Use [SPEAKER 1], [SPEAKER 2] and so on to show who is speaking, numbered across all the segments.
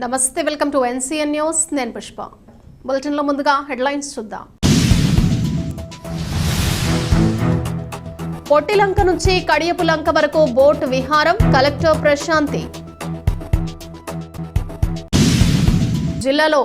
[SPEAKER 1] నమస్తే welcome to NCN news. నేను పుష్ప. బులెటిన్లో ముందుగా హెడ్లైన్స్ చూద్దాం. పొట్టిలంక నుంచి కడియపు లంక వరకు బోట్ విహారం కలెక్టర్ ప్రశాంతి. జిల్లాలో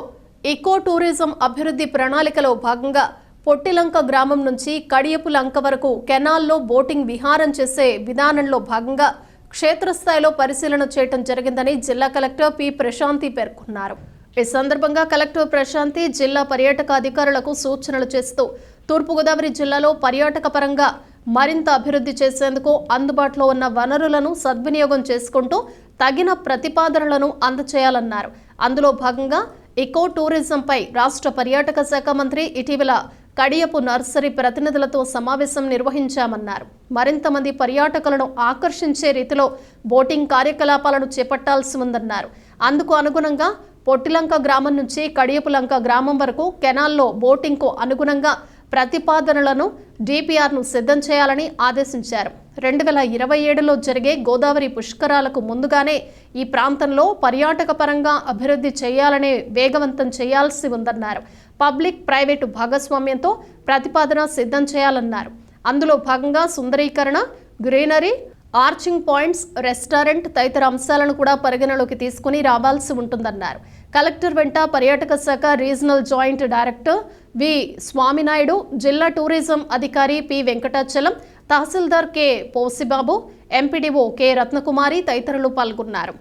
[SPEAKER 1] ఎకో టూరిజం అభివృద్ధి ప్రణాళికలో భాగంగా పొట్టిలంక గ్రామం నుంచి కడియపు లంక వరకు కెనాల్లో బోటింగ్ విహారం చేసే విధానంలో భాగంగా క్షేత్రస్థాయిలో పరిశీలన చేయడం జరిగిందని జిల్లా కలెక్టర్ పి ప్రశాంతి పేర్కొన్నారు. ఈ సందర్భంగా కలెక్టర్ ప్రశాంతి జిల్లా పర్యాటక అధికారులకు సూచనలు చేస్తూ తూర్పుగోదావరి జిల్లాలో పర్యాటక పరంగా మరింత అభివృద్ధి చేసేందుకు అందుబాటులో ఉన్న వనరులను సద్వినియోగం చేసుకుంటూ తగిన ప్రతిపాదనలను అందచేయాలన్నారు. అందులో భాగంగా ఇకో టూరిజంపై రాష్ట్ర పర్యాటక శాఖ మంత్రి ఇటీవల కడియపు నర్సరీ ప్రతినిధులతో సమావేశం నిర్వహించామన్నారు. మరింత మంది పర్యాటకులను ఆకర్షించే రీతిలో బోటింగ్ కార్యకలాపాలను చేపట్టాల్సి ఉందన్నారు. అందుకు అనుగుణంగా పొట్టిలంక గ్రామం నుంచి కడియపులంక గ్రామం వరకు కెనాల్లో బోటింగ్కు అనుగుణంగా ప్రతిపాదనలను డిపిఆర్ను సిద్ధం చేయాలని ఆదేశించారు. రెండు వేల ఇరవై ఏడులో జరిగే గోదావరి పుష్కరాలకు ముందుగానే ఈ ప్రాంతంలో పర్యాటక పరంగా అభివృద్ధి చేయాలనే వేగవంతం చేయాల్సి ఉందన్నారు. పబ్లిక్ ప్రైవేటు భాగస్వామ్యంతో ప్రతిపాదన సిద్ధం చేయాలన్నారు. అందులో భాగంగా సుందరీకరణ గ్రీనరీ ఆర్చింగ్ పాయింట్స్ రెస్టారెంట్ తదితర అంశాలను కూడా పరిగణలోకి తీసుకుని రావాల్సి ఉంటుందన్నారు. కలెక్టర్ వెంట పర్యాటక శాఖ regional joint director V. Swaminaidu జిల్లా టూరిజం అధికారి పి. వెంకటాచలం తహసీల్దార్ K. Posibabu MPDO K. Ratnakumari తదితరులు పాల్గొన్నారు.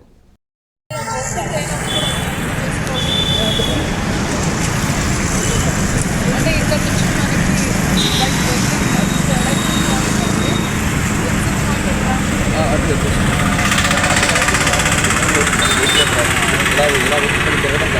[SPEAKER 2] ఇలా ఇలా పెట్టుకొని తిరగడం